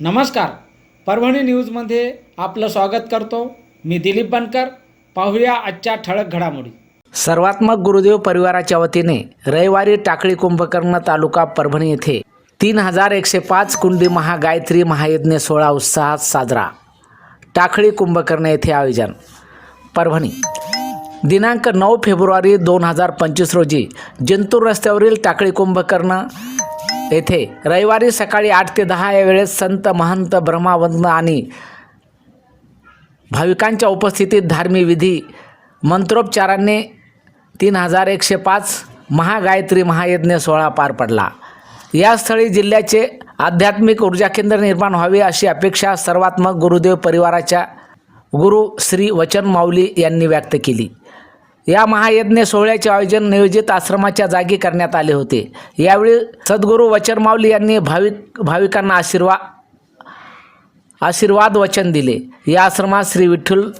नमस्कार. परभणी न्यूजमध्ये आपलं स्वागत करतो. मी दिलीप बनकर. पाहूया आजच्या ठळक घडामोडी. सर्वात्मक गुरुदेव परिवाराच्या वतीने रविवारी टाकळी कुंभकर्ण तालुका परभणी येथे तीन हजार एकशे पाच कुंडी महागायत्री महायज्ञ सोहळा उत्साहात साजरा. टाकळी कुंभकर्ण येथे आयोजन. परभणी. दिनांक नऊ फेब्रुवारी दोन हजार पंचवीस रोजी जिंतूर रस्त्यावरील टाकळी कुंभकर्ण येथे रविवारी सकाळी आठ ते दहा या वेळेत संत महंत ब्रह्मावंदन आणि भाविकांच्या उपस्थितीत धार्मिक विधी मंत्रोपचाराने तीन हजार एकशे पाच महागायत्री महायज्ञ सोहळा पार पडला. या स्थळी जिल्ह्याचे आध्यात्मिक ऊर्जा केंद्र निर्माण व्हावे अशी अपेक्षा सर्वात्मक गुरुदेव परिवाराच्या गुरु श्री वचन माऊली यांनी व्यक्त केली. या महायज्ञ सोहळ्याचे आयोजन नियोजित आश्रमाच्या जागी करण्यात आले होते. यावेळी सद्गुरू वचन माऊली यांनी भाविक भाविकांना आशीर्वाद आशीर्वाद वचन दिले. या आश्रमात श्री विठ्ठल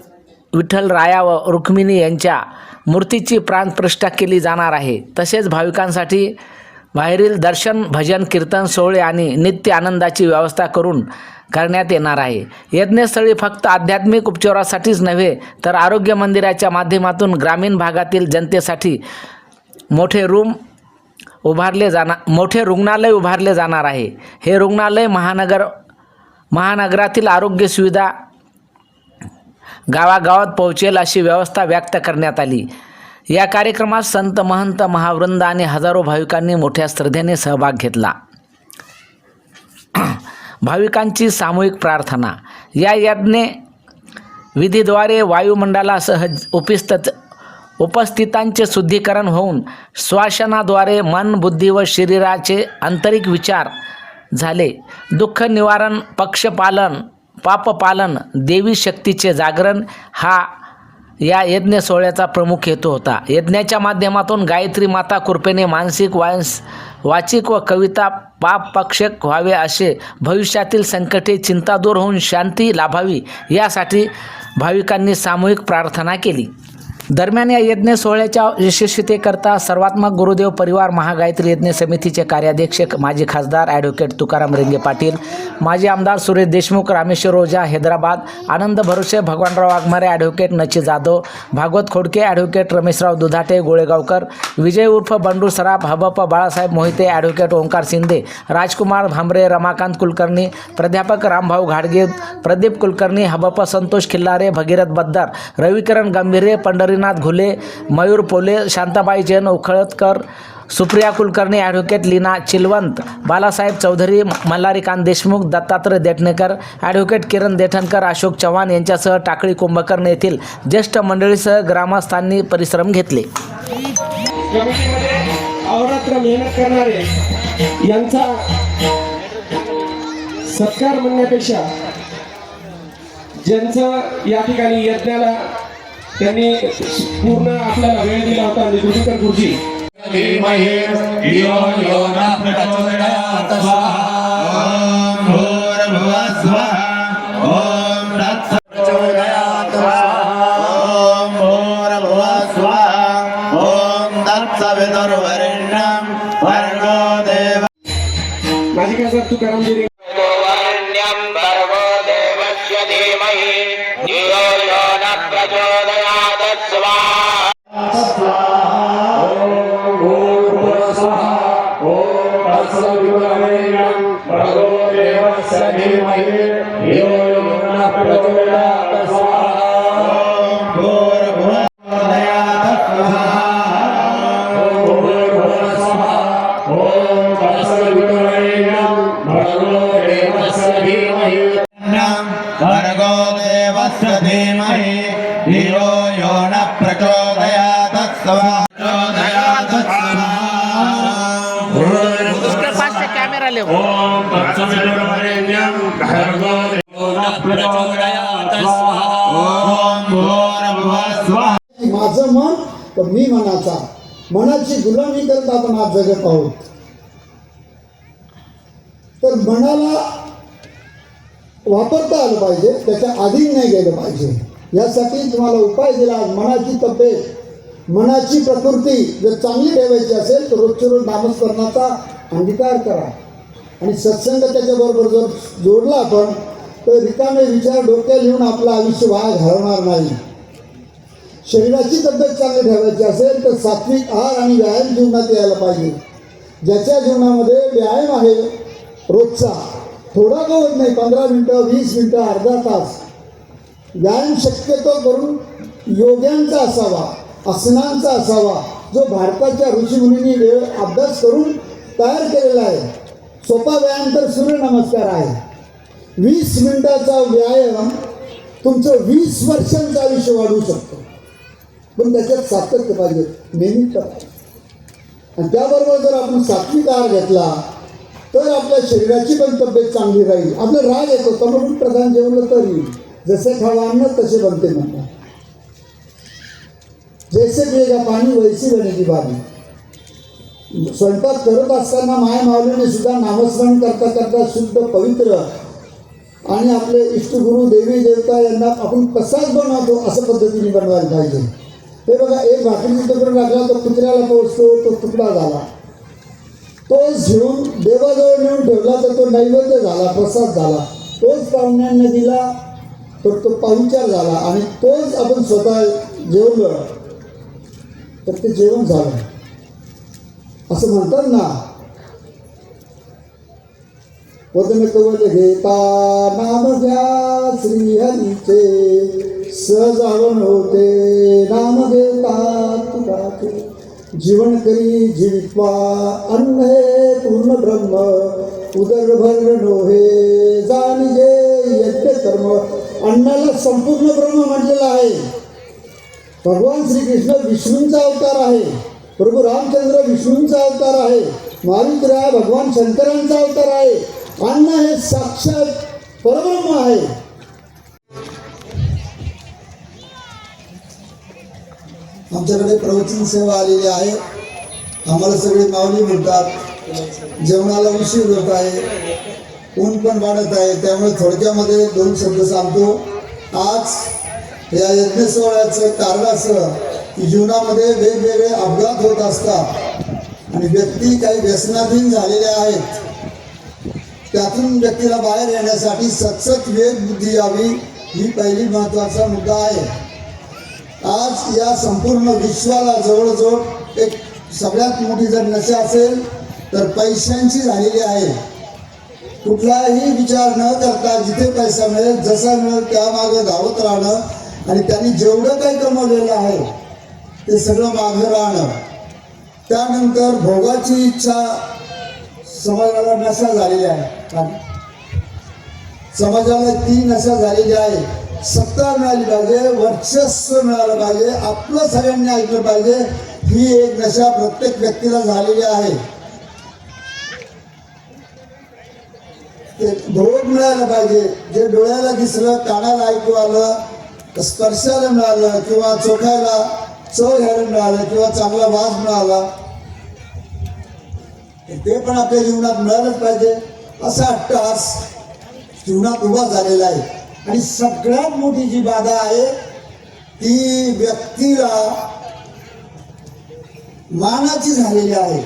विठ्ठल राया व रुक्मिणी यांच्या मूर्तीची प्राणप्रतिष्ठा केली जाणार आहे. तसेच भाविकांसाठी बाहेरील दर्शन भजन कीर्तन सोहळे आणि नित्य आनंदाची व्यवस्था करून करण्यात येणार आहे. यज्ञस्थळी फक्त आध्यात्मिक उपचारासाठीच नव्हे तर आरोग्य मंदिराच्या माध्यमातून ग्रामीण भागातील जनतेसाठी मोठे रूम उभारले जाणार मोठे रुग्णालय उभारले जाणार आहे. हे रुग्णालय महानगर महानगरातील आरोग्य सुविधा गावागावात पोहोचेल अशी व्यवस्था व्यक्त करण्यात आली. या कार्यक्रमात संत महंत महावृंद आणि हजारो भाविकांनी मोठ्या श्रद्धेने सहभाग घेतला. भाविकांची सामूहिक प्रार्थना. या यज्ञ विधीद्वारे वायुमंडलासह उपस्थित उपस्थितांचे शुद्धीकरण होऊन श्वासनाद्वारे मन बुद्धी व शरीराचे आंतरिक विचार झाले. दुःख निवारण पक्षपालन पापपालन देवी शक्तीचे जागरण हा या यज्ञ सोहळ्याचा प्रमुख हेतू होता. यज्ञाच्या माध्यमातून गायत्री माता कृपेने मानसिक वांस वाचिक व कविता पाप पक्षक व्हावे असे भविष्यातील संकटे चिंता दूर होऊन शांती लाभावी यासाठी भाविकांनी सामूहिक प्रार्थना केली. दरम्यान या यज्ञ सोहळ्याच्या यशस्वीतेकरता सर्वात्मक गुरुदेव परिवार महागायत्री यज्ञ समितीचे कार्याध्यक्ष माजी खासदार ॲडव्होकेट तुकाराम रेंगे पाटील माजी आमदार सुरेश देशमुख रामेश्वर ओझा हैदराबाद आनंद भरोसे भगवानराव वाघमारे ॲडव्होकेट नची जाधव भागवत खोडके ॲडव्होकेट रमेशराव दुधाटे गोळेगावकर विजय उर्फ बंडू सराफ हबप बाळासाहेब मोहिते ॲडव्होकेट ओंकार शिंदे राजकुमार भांबरे रमाकांत कुलकर्णी प्राध्यापक रामभाऊ घाडगे प्रदीप कुलकर्णी हबप संतोष खिल्लारे भगीरथ बद्दार रविकरण गंभीरे हरिनाथ घुले मयूर पोले शांताबाई जैन उखळतकर सुप्रिया कुलकर्णी ॲडव्होकेट लीना चिलवंत बालासाहेब चौधरी मल्हारीकांत देशमुख दत्तात्रय देठणेकर ॲडव्होकेट किरण देठणकर अशोक चव्हाण यांच्यासह टाकळी कुंभकर्ण येथील ज्येष्ठ मंडळीसह ग्रामस्थांनी परिश्रम घेतले. अहोरात्र मेहनत करणारे यांचा सत्कार म्हणण्यापेक्षा ज्यांचं या ठिकाणी यज्ञाला त्यांनी पूर्ण आपल्याला वेळ दिला होता निवृत्तीकर गुरुजी गुलामी करत आपण आज जगत आहोत तर मनाला वापरता आलं पाहिजे त्याच्या आधी नाही गेलं पाहिजे. यासाठी तुम्हाला उपाय दिला मनाची तब्येत मनाची प्रकृती जर चांगली ठेवायची असेल तर रोजच्या रोज नामस्मरणाचा अंगीकार करा. आणि सत्संग त्याच्याबरोबर जर जोडला आपण तर रिकामे विचार डोक्यात लिहून आपलं आयुष्य वाया घालवणार नाही. शरीराची तब्येत चांगली ठेवायची असेल तर सात्विक आहार आणि व्यायाम जीवनात यायला पाहिजे. ज्याच्या जीवनामध्ये व्यायाम आहे रोजचा थोडा का होत नाही पंधरा मिनटं वीस मिनटं अर्धा तास व्यायाम शक्यतो करून योग्यांचा असावा आसनांचा असावा जो भारताच्या ऋषीमुनींनी वेळ अभ्यास करून तयार केलेला आहे. सोपा व्यायाम तर सूर्यनमस्कार आहे. वीस मिनिटाचा व्यायाम तुमचं वीस वर्षांचं आयुष्य वाढवू शकतो. पण त्याच्यात सातत्य पाहिजे. नेहमी आणि त्याबरोबर जर आपण सात्विक आहार घेतला तर आपल्या शरीराची पण तब्येत चांगली राहील. आपलं राग येतो. तमिळ प्रधान जेवलं तरी जसे खावा अन्न तसे बनते म्हणतात. जैसे पिएगा पाणी वैसी बनेची बाबी स्वयंपाक करत असताना माय मावलीने सुद्धा नामस्मरण करता करता शुद्ध पवित्र आणि आपले इष्टगुरु देवी देवता यांना आपण कसाच बनवतो असं पद्धतीने बनवायला पाहिजे. हे बघा एक भाकरीचा तुकडा टाकला तो कुत्र्याला पोचतो तो तुकडा झाला. तोच झिळून देवाजवळ नेऊन ठेवला तर तो नैवेद्य झाला प्रसाद झाला. तोच पाहुण्यांना दिला तर तो पाहुणचार झाला आणि तोच आपण स्वतः जेवलं तर ते जेवण झालं. असं म्हणतात ना. वदन कवल घेता नाम घ्या श्रीहरीचे. सहजावन होते. नाम घेता तुझाचे जीवन करी जीवित्वा. अन्न हे पूर्ण ब्रह्म. उदरभर डोहे जाणजे यज्ञ कर्म. अन्नाला संपूर्ण ब्रह्म म्हटलेला आहे. भगवान श्रीकृष्ण विष्णूंचा अवतार आहे. प्रभू रामचंद्र विष्णूंचा अवतार आहे. महाविद्रा भगवान शंकरांचा अवतार आहे. अन्न हे साक्षात परब्रह्म आहे. आमच्याकडे प्रवचन सेवा आलेली आहे. आम्हाला सगळे माऊली म्हणतात जेवणाला उशीर होत आहे ऊन पण वाढत आहे त्यामुळे थोडक्यामध्ये दोन शब्द सांगतो. आज या यज्ञ सोहळ्याचं कारण असं की जीवनामध्ये वेगवेगळे अपघात होत असतात. आणि व्यक्ती काही व्यसनाधीन झालेल्या आहेत. त्यातून व्यक्तीला बाहेर येण्यासाठी सतसत वेग बुद्धी यावी ही पहिली महत्त्वाचा मुद्दा आहे. आज या संपूर्ण विश्वाला जवळजवळ एक सगळ्यात मोठी जर नशा असेल तर पैशांची झालेली आहे. कुठलाही विचार न करता जिथे पैसा मिळेल जसा मिळेल त्यामागं धावत राहणं आणि त्यांनी जेवढं काही कमवलेलं आहे ते सगळं मागं राहणं. त्यानंतर भोगाची इच्छा समाजाला नशा झालेली आहे. समाजाला ती नशा झालेली आहे. सत्ता मिळाली पाहिजे वर्चस्व मिळालं पाहिजे आपलं सगळ्यांनी ऐकलं पाहिजे ही एक नशा प्रत्येक व्यक्तीला झालेली आहे. ते भोग मिळायला पाहिजे जे डोळ्याला दिसलं कानाला ऐकू आलं स्पर्शाला मिळालं किंवा चोखायला चव घ्यायला मिळालं किंवा चांगला वास मिळाला ते पण आपल्या जीवनात मिळालंच पाहिजे असा आज जीवनात उभा झालेला आहे. आणि सगळ्यात मोठी जी बाधा आहे ती व्यक्तीला मानाची झालेली आहे.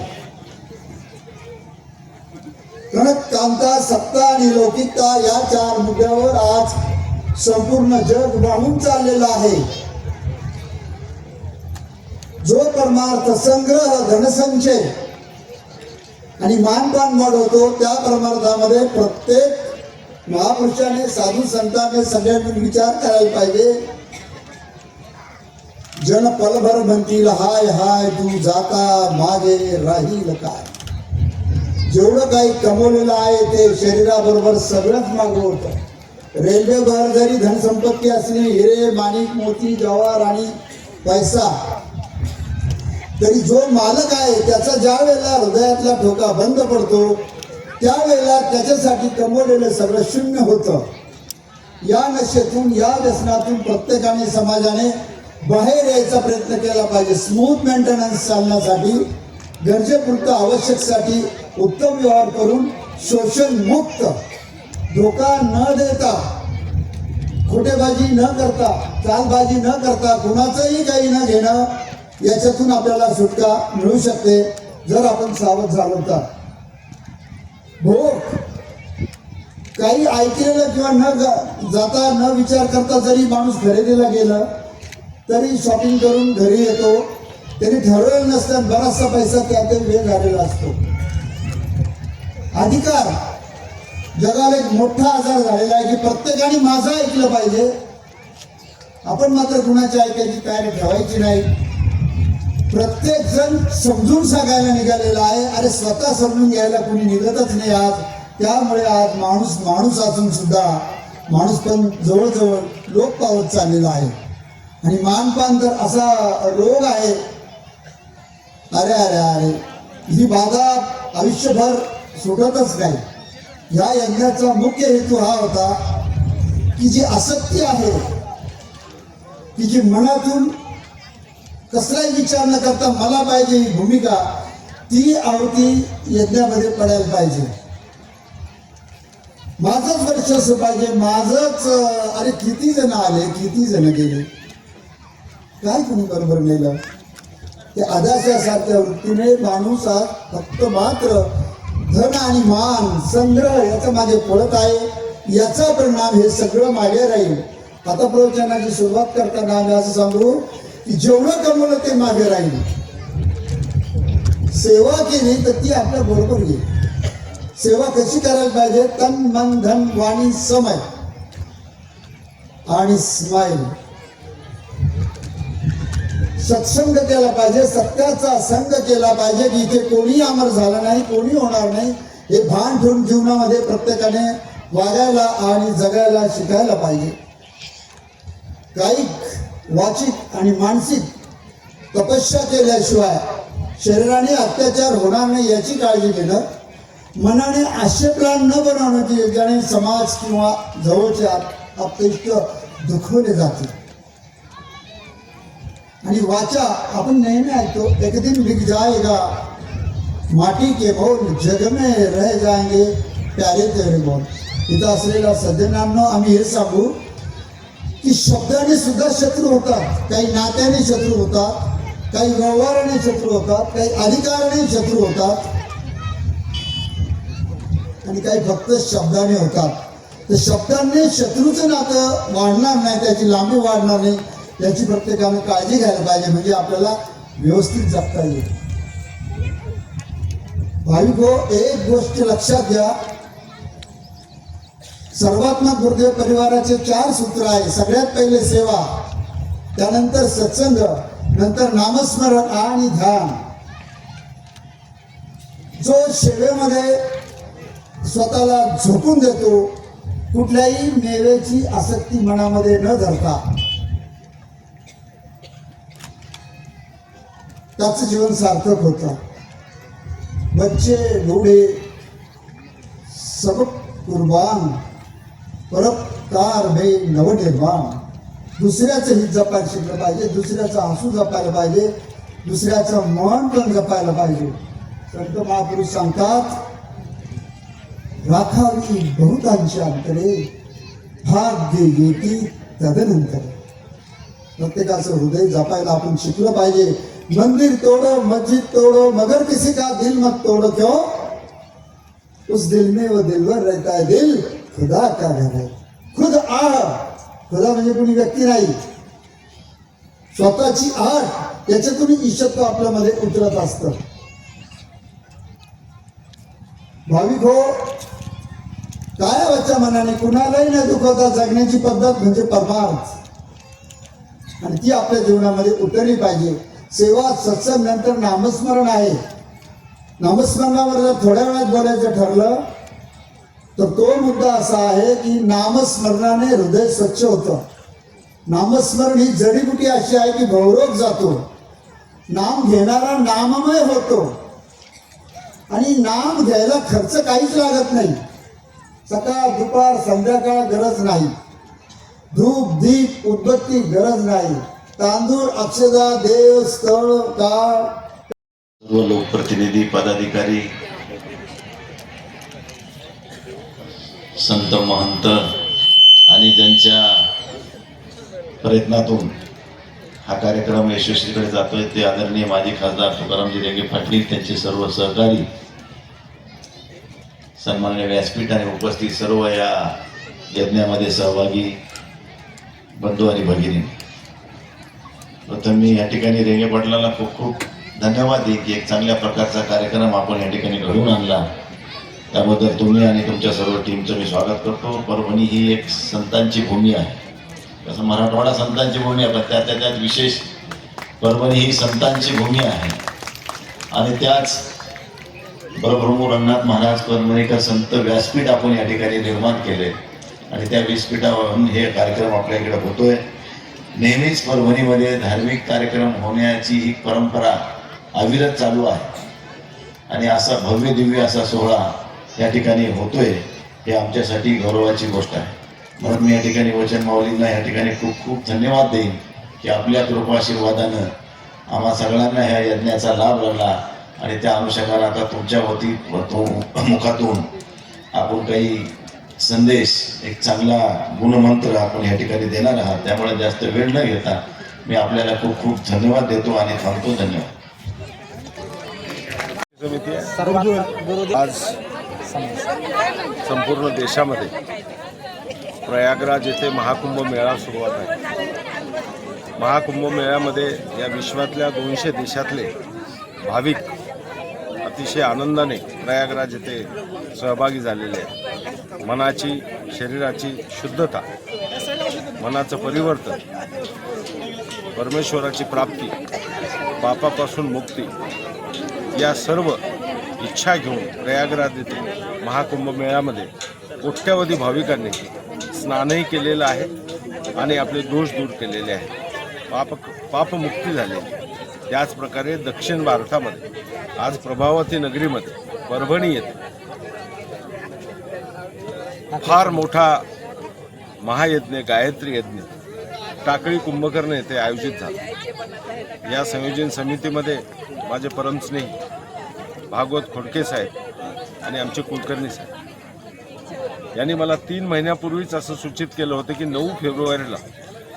कारण कांता सत्ता आणि लौकिकता या चार मुद्द्यावर आज संपूर्ण जग वाहून चाललेलं आहे. जो परमार्थ संग्रह धनसंचय आणि मानपान वाढवतो त्या परमार्थामध्ये प्रत्येक महापुरुषाने साधू संतांनी सगळ्यांनी विचार करायला पाहिजे. जन पलभर म्हणतील हाय हाय तू जाता मागे राहील काय? जेवढं काही कमवलेलं आहे ते शरीराबरोबर सगळंच मागं होतं. रेल्वेभर जरी धनसंपत्ती असली हिरे माणिक मोती जवार आणि पैसा तरी जो मालक आहे त्याचा ज्या वेळेला हृदयातला ठोका बंद पडतो त्यावेळेला त्याच्यासाठी कमवलेलं सगळं शून्य होतं. या नशेतून या व्यसनातून प्रत्येकाने समाजाने बाहेर यायचा प्रयत्न केला पाहिजे. स्मूथ मेंटेनन्स चालण्यासाठी गरजेपुरतं आवश्यकसाठी उत्तम व्यवहार करून शोषण मुक्त. धोका न देता खोटेबाजी न करता चालबाजी न करता कुणाचंही काही न घेणं याच्यातून आपल्याला सुटका मिळू शकते जर आपण सावध झालो तर. भोग. काही ऐकलेलं किंवा न जाता न विचार करता जरी माणूस खरेदीला गेला तरी शॉपिंग करून घरी येतो. त्यांनी ठरवलं नसतं बराचसा पैसा त्यात वेळ झालेला असतो. अधिकार. जगाला एक मोठा आजार झालेला आहे की प्रत्येकाने माझं ऐकलं पाहिजे. आपण मात्र कुणाची ऐकायची तयारी ठेवायची नाही. प्रत्येक जण समजून सांगायला निघालेला आहे. अरे स्वतः समजून घ्यायला कुणी निघतच नाही आज. त्यामुळे आज माणूस माणूस असून सुद्धा माणूस पण जवळजवळ लोक पावत चाललेला आहे. आणि मानपान तर असा रोग आहे. अरे अरे अरे ही बाधा आयुष्यभर सुटतच नाही. या यज्ञाचा मुख्य हेतू हा होता की जी आसक्ती आहे की जी मनातून कसलाही विचार न करता मला पाहिजे ही भूमिका ती आहुती यज्ञामध्ये पडायला पाहिजे. माझंच वर्चस्व पाहिजे माझंच अरे किती जण आले किती जण गेले? काय तुम्ही बरोबर नेलं? ते आदाशासारख्या वृत्तीने माणूस आज फक्त मात्र धन आणि मान संग्रह याचं मागे पळत आहे याचा परिणाम हे सगळं मागे राहील. आता प्रवचनाची सुरुवात करताना आम्ही असं सांगू की जेवढं कमवलं ते मागे राहील. सेवा केली तर ती आपल्या बरोबर येईल. सेवा कशी करायला पाहिजे? तन मन धन वाणी समय आणि स्माईल सत्संग केला पाहिजे सत्याचा संग केला पाहिजे की इथे कोणी अमर झालं नाही कोणी होणार नाही हे भान ठेवून जीवनामध्ये प्रत्येकाने वागायला आणि जगायला शिकायला पाहिजे. काही वाचिक आणि मानसिक तपस्या केल्याशिवाय शरीराने अत्याचार होणार नाही याची काळजी घेणं मनाने आशय प्लान न बनवणं योग्याने समाज किंवा जवळचे अपेष्ट दुखवले जाते. आणि वाचा आपण नेहमी ऐकतो एक दिन बिक जाएगा माटी के बोल जग में रह जाएंगे प्यारे तेरे बोल. इथं असलेल्या सज्जनांना आम्ही हे सांगू की शब्दाने सुद्धा शत्रू होतात. काही नात्याने शत्रू होतात काही व्यवहाराने शत्रू होतात काही अधिकाराने शत्रू होतात. आणि काही फक्त शब्दाने होतात. तर शब्दांनी शत्रूचं नातं वाढणार नाही त्याची लांबी वाढणार नाही याची प्रत्येकाने काळजी घ्यायला पाहिजे म्हणजे आपल्याला व्यवस्थित जगता येईल. भाविक एक गोष्ट लक्षात घ्या. सर्वात्मक गुरुदेव परिवाराचे चार सूत्र आहे. सगळ्यात पहिले सेवा त्यानंतर सत्संग नंतर नामस्मरण आणि ध्यान. जो सेवेमध्ये स्वतःला झोपून देतो कुठल्याही मेवेची आसक्ती मनामध्ये न धरता. त्याचं जीवन सार्थक होतं. बच्चे घोडे सब कुर्बान परोपकार में नवनिर्माण दुसऱ्याचं हित जपायला शिकलं पाहिजे दुसऱ्याचं हसू जपायला पाहिजे दुसऱ्याचं मन पण जपायला पाहिजे. संत महापुरुष सांगतात राखावी बहुतांची अंतरे भाग्य येती तदनंतर. प्रत्येकाचं हृदय जपायला आपण शिकलं पाहिजे. मंदिर तोड़ो मस्जिद तोड़ो मगर किसी का दिल मत तोड़ो क्यों? उस दिल में वो दिलवर रहता है दिल. खुदा का घर है खुद आह. खुदा म्हणजे कोणी व्यक्ती नाही. स्वतःची आठ याच्यातून ईशत्व आपल्यामध्ये उतरत असतं. भाविक हो काय वाच्या मनाने कुणालाही न दुखवता जगण्याची पद्धत म्हणजे परमार्थ. आणि ती आपल्या जीवनामध्ये उतरली पाहिजे. सेवा सत्संग नंतर नामस्मरण आहे. नामस्मरणावर जर थोड्या वेळात बोलायचं ठरलं तर तो मुद्दा असा आहे की नामस्मरणाने हृदय स्वच्छ होतं. नामस्मरण ही जडीबुटी अशी आहे की भवरोग जातो नाम घेणारा नाममय होतो. आणि नाम घ्यायला खर्च काहीच लागत नाही. सकाळ दुपार संध्याकाळ गरज नाही. धूप दीप उद्बत्ती गरज नाही. तांदूळ अक्षदा देव स्थळ काळ. सर्व लोकप्रतिनिधी पदाधिकारी संत महंत आणि ज्यांच्या प्रयत्नातून हा कार्यक्रम यशस्वीकडे जातोय. ते आदरणीय माजी खासदार तुकारामजी रेंगे पाटील त्यांचे सर्व सहकारी सन्मान्य व्यासपीठ आणि उपस्थित सर्व या यज्ञामध्ये सहभागी बंधू आणि भगिनी. प्रथम मी या ठिकाणी रेंगे पाटलाला खूप खूप धन्यवाद देईन की एक चांगल्या प्रकारचा कार्यक्रम आपण या ठिकाणी घडवून आणला. त्याबद्दल तुम्ही आणि तुमच्या सर्व टीमचं मी स्वागत करतो. परभणी ही एक संतांची भूमी आहे. तसं मराठवाडा संतांची भूमी आहे पण त्यातल्या त्यात विशेष परभणी ही संतांची भूमी आहे. आणि त्याच बरोबर रंगनाथ महाराज परभणीकर संत व्यासपीठ आपण या ठिकाणी निर्माण केले. आणि त्या व्यासपीठावरून हे कार्यक्रम आपल्या इकडे होतोय. नेहमीच परभणीमध्ये धार्मिक कार्यक्रम होण्याची ही परंपरा अविरत चालू आहे. आणि असा भव्य दिव्य असा सोहळा या ठिकाणी होतोय हे आमच्यासाठी गौरवाची गोष्ट आहे. म्हणून मी या ठिकाणी वचन माऊलींना या ठिकाणी खूप खूप धन्यवाद देईन की आपल्या कृपाशीर्वादानं आम्हा सगळ्यांना ह्या यज्ञाचा लाभ लागला आणि त्या अनुषंगानं आता तुमच्या वती तो मुखातून आपण काही संदेश एक चांगला गुणमंत्र आपण या ठिकाणी देणार आहात. त्यामुळे जास्त वेळ न घेता मी आपल्याला खूप खूप धन्यवाद देतो आणि थांबतो. धन्यवाद. आज संपूर्ण देशामध्ये प्रयागराज येथे महाकुंभ मेळा सुरुवात आहे महाकुंभ मेळ्यामध्ये या विश्वातल्या दोनशे देशातले भाविक अतिशय आनंदाने प्रयागराज येथे सहभागी झालेले आहेत. मनाची शरीराची शुद्धता मनाचं परिवर्तन परमेश्वराची प्राप्ती पापापासून मुक्ती या सर्व इच्छा घेऊन प्रयागराज येथे महाकुंभ मेळ्यामध्ये कोट्यावधी भाविकांनी स्नानही केलेलं आहे आणि आपले दोष दूर केलेले आहेत. पाप पापमुक्ती झालेली. त्याचप्रकारे दक्षिण भारतामध्ये आज प्रभावती नगरीमध्ये परभणी येथे फार मोठा महायज्ञ गायत्री यज्ञ टाकळी कुंभकर्ण येथे आयोजित झाला. या संयोजन समितीमध्ये माझे परमस्नेही भागवत खोडके साहेब आणि आमचे कुलकर्णी साहेब. यांनी मला तीन महिन्यापूर्वीच असं सूचित केलं होतं की नऊ फेब्रुवारीला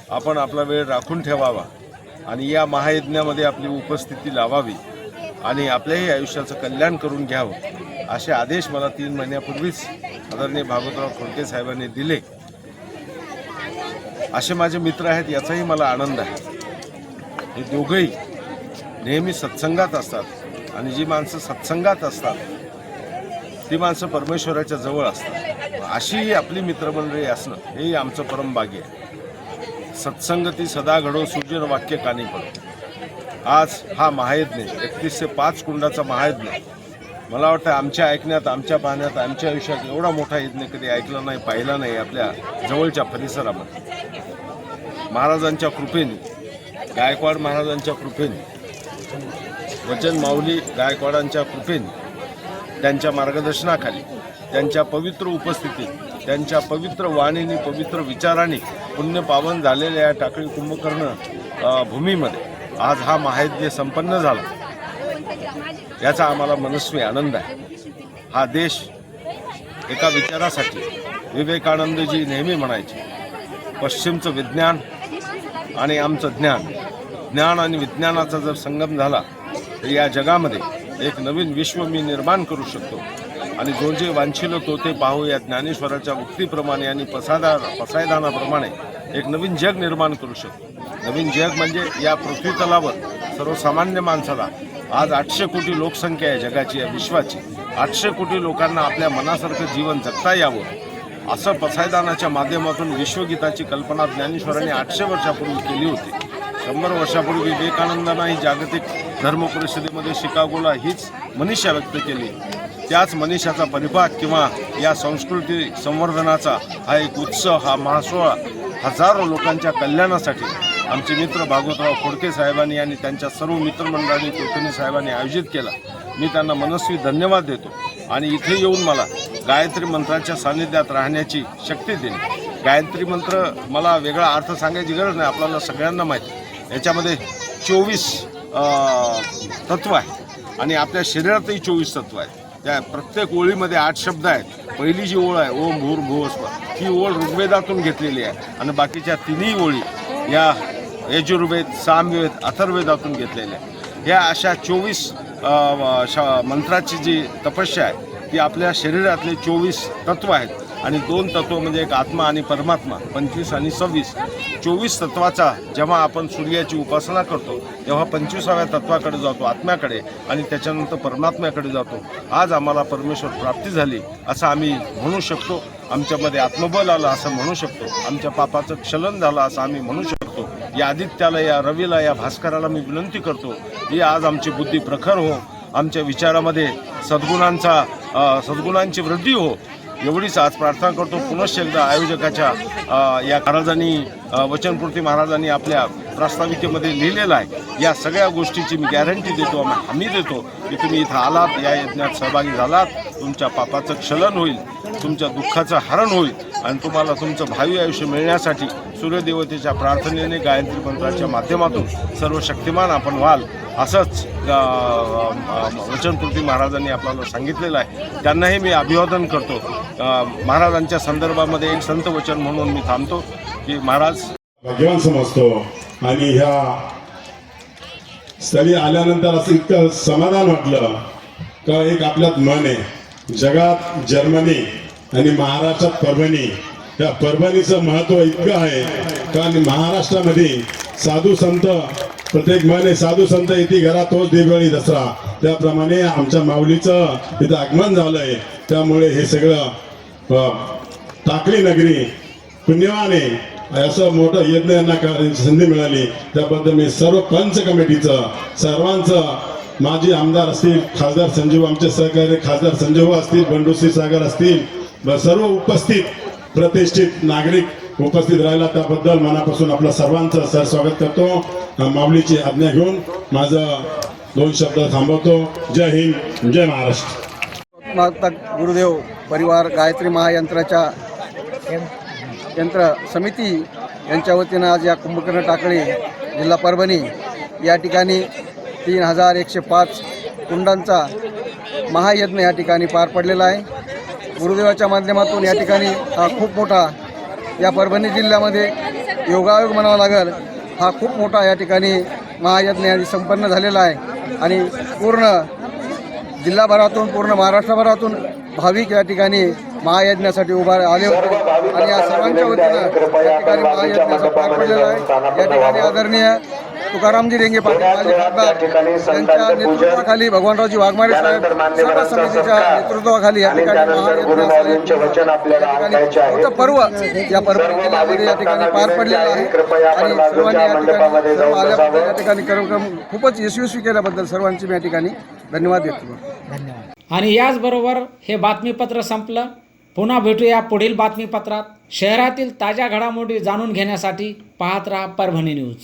आपण आपला वेळ राखून ठेवावा आणि या महायज्ञामध्ये आपली उपस्थिती लावावी आणि आपल्याही आयुष्याचं कल्याण करून घ्यावं असे आदेश मला तीन महिन्यापूर्वीच आदरणीय भागवतराव खोडके साहेबांनी दिले. असे माझे मित्र आहेत याचाही मला आनंद आहे. हे दोघंही नेहमी सत्संगात असतात. आणि जी माणसं सत्संगात असतात ती माणसं परमेश्वराच्या जवळ असतात. अशी आपली मित्रमंडळी असणं हेही आमचं परमभाग्य आहे. सत्संगती सदा घडो सुजन वाक्य कानी पडो. आज हा महायज्ञ एकतीस ते पाच कुंडाचा महायज्ञ. मला वाटतं आमच्या ऐकण्यात आमच्या पाहण्यात आमच्या आयुष्यात एवढा मोठा यज्ञ कधी ऐकला नाही पाहिला नाही आपल्या जवळच्या परिसरामध्ये. महाराजांच्या कृपेने गायकवाड महाराजांच्या कृपेने वचन माऊली गायकवाडांच्या कृपेने त्यांच्या मार्गदर्शनाखाली त्यांच्या पवित्र उपस्थितीत त्यांच्या पवित्र वाणीने पवित्र विचाराने पुण्य पावन झालेल्या या टाकळी कुंभकर्ण भूमीमध्ये आज हा महायज्ञ संपन्न झाला. याचा आम्हाला मनस्वी आनंद आहे. हा देश एका विचारासाठी विवेकानंदजी नेहमी म्हणायचे पश्चिमचं विज्ञान आणि आमचं ज्ञान. ज्ञान आणि विज्ञानाचा जर संगम झाला या जगामध्ये एक नवीन विश्व मी निर्माण करू शकतो. आणि जो जे वांछिलो तो ते पाहू या ज्ञानेश्वराच्या उक्तीप्रमाणे आणि पसादा पसायदानाप्रमाणे एक नवीन जग निर्माण करू शकतो. नवीन जग म्हणजे या पृथ्वी तलावर सर्वसामान्य माणसाला आज आठशे कोटी लोकसंख्या आहे जगाची या विश्वाची. आठशे कोटी लोकांना आपल्या मनासारखं जीवन जगता यावं. असं पसायदानाच्या माध्यमातून विश्वगीताची कल्पना ज्ञानेश्वरांनी आठशे वर्षापूर्वी केली होती. शंभर वर्षापूर्वी विवेकानंदांना ही जागतिक धर्म परिषदेमध्ये शिकागोला हीच मनीषा व्यक्त केली. त्याच मनीषाचा परिपाक किंवा या संस्कृती संवर्धनाचा हा एक उत्सव हा महासोहळा हजारो लोकांच्या कल्याणासाठी आमचे मित्र भागवतराव खोडके साहेबांनी आणि त्यांच्या सर्व मित्रमंडळांनी कुलकर्णी साहेबांनी आयोजित केला. मी त्यांना मनस्वी धन्यवाद देतो आणि इथे येऊन मला गायत्री मंत्राच्या सान्निध्यात राहण्याची शक्ती दिली. गायत्री मंत्र मला वेगळा अर्थ सांगायची गरज नाही आपल्याला सगळ्यांना माहिती. याच्यामध्ये चोवीस तत्व आहे. आणि आपल्या शरीरातही चोवीस तत्व आहेत. त्या प्रत्येक ओळीमध्ये आठ शब्द आहेत. पहिली जी ओळ आहे ओम भूर भूवस्व ही ओळ ऋग्वेदातून घेतलेली आहे. आणि बाकीच्या तिन्ही ओळी या यजुर्वेद सामवेद अथर्वेदातून घेतलेल्या आहेत. या अशा चोवीस मंत्राची जी तपस्या आहे ती आपल्या शरीरातले चोवीस तत्व आहेत. आणि दोन तत्व म्हणजे एक आत्मा आणि परमात्मा पंचवीस आणि सव्वीस. चोवीस तत्वाचा जेव्हा आपण सूर्याची उपासना करतो तेव्हा पंचवीसाव्या तत्वाकडे जातो आत्म्याकडे आणि त्याच्यानंतर परमात्म्याकडे जातो. आज आम्हाला परमेश्वर प्राप्ती झाली असं आम्ही म्हणू शकतो. आमच्यामध्ये आत्मबल आलं असं म्हणू शकतो. आमच्या पापाचं क्षलन झालं असं आम्ही म्हणू शकतो. या आदित्याला या रवीला या भास्कराला मी विनंती करतो की आज आमची बुद्धी प्रखर हो आमच्या विचारामध्ये सद्गुणांचा सद्गुणांची वृद्धी हो. एवढीच आज प्रार्थना करतो. पुनश्च एकदा आयोजकाच्या या महाराजांनी वचनपूर्ती महाराजांनी आपल्या प्रास्ताविकेमध्ये लिहिलेलं आहे. या सगळ्या गोष्टीची मी गॅरंटी देतो आम्ही हमी देतो की तुम्ही इथं आलात या यज्ञात सहभागी झालात. तुमच्या पापाचं क्षलन होईल तुमच्या दुःखाचं हरण होईल. आणि तुम्हाला तुमचं भावी आयुष्य मिळण्यासाठी सूर्यदेवतेच्या प्रार्थनेने गायत्री मंत्राच्या माध्यमातून सर्व शक्तिमान आपण व्हाल असंच अ, वचनपूर्ती महाराजांनी आपल्याला सांगितलेलं आहे. त्यांनाही मी अभिवादन करतो. महाराजांच्या संदर्भामध्ये एक संत वचन म्हणून मी थांबतो की महाराज भाग्यवान समजतो. आणि ह्या स्थळी आल्यानंतर असं इतकं समाधान वाटलं का एक आपल्यात मन आहे. जगात जर्मनी आणि महाराष्ट्रात परभणी. या परभणीचं महत्त्व इतकं आहे कारण महाराष्ट्रामध्ये साधू संत प्रत्येक महिने साधू संत येते घरात तोच दिवाळी दसरा. त्याप्रमाणे आमच्या माऊलीचं इथं आगमन झालंय. त्यामुळे हे सगळं टाकली नगरी पुण्यवाने. असं मोठं यज्ञ यांना करण्याची संधी मिळाली. त्याबद्दल मी सर्व पंच कमिटीचं सर्वांचं माजी आमदार असतील खासदार संजीव आमचे सहकारी खासदार संजीव असतील बंडूसी सागर असतील सर्व उपस्थित प्रतिष्ठित नागरिक उपस्थित राहिला त्याबद्दल मनापासून आपलं सर्वांचं सर स्वागत करतो. माऊलीची आज्ञा घेऊन माझं दोन शब्द थांबवतो. जय हिंद जय महाराष्ट्र. गुरुदेव परिवार गायत्री महायंत्राच्या यंत्र समिती यांच्या वतीनं आज या कुंभकर्ण टाकळे जिल्हा परभणी या ठिकाणी तीन हजार एकशे पाच कुंडांचा महायज्ञ या ठिकाणी पार पडलेला आहे. गुरुदेवाच्या माध्यमातून या ठिकाणी हा खूप मोठा या परभणी जिल्ह्यामध्ये योगायोग म्हणावा लागेल हा खूप मोठा या ठिकाणी महायज्ञ संपन्न झालेला आहे. आणि पूर्ण जिल्हाभरातून पूर्ण महाराष्ट्रभरातून भाविक या ठिकाणी महायज्ञासाठी उभा आले होते. आणि या सर्वांच्या वतीनं या ठिकाणी महायज्ञाचा पार पडलेला आहे. या ठिकाणी आदरणीय तुकारामजी रेंगे पाटील नेतृत्वाखाली भगवानरावजी वाघमारे साहेब समितीच्या नेतृत्वाखाली या ठिकाणी पर्व या जिल्ह्यामध्ये या ठिकाणी पार पडलेलं आहे. आणि सर्वांनी या ठिकाणी कार्यक्रम खूपच यशस्वी केल्याबद्दल सर्वांची मी या ठिकाणी धन्यवाद देतो धन्यवाद. आणि याचबरोबर हे बातमीपत्र संपलं. पुन्हा भेटूया पुढील बातमीपत्रात. शहरातील ताज्या घडामोडी जाणून घेण्यासाठी पाहत राहा परभणी न्यूज.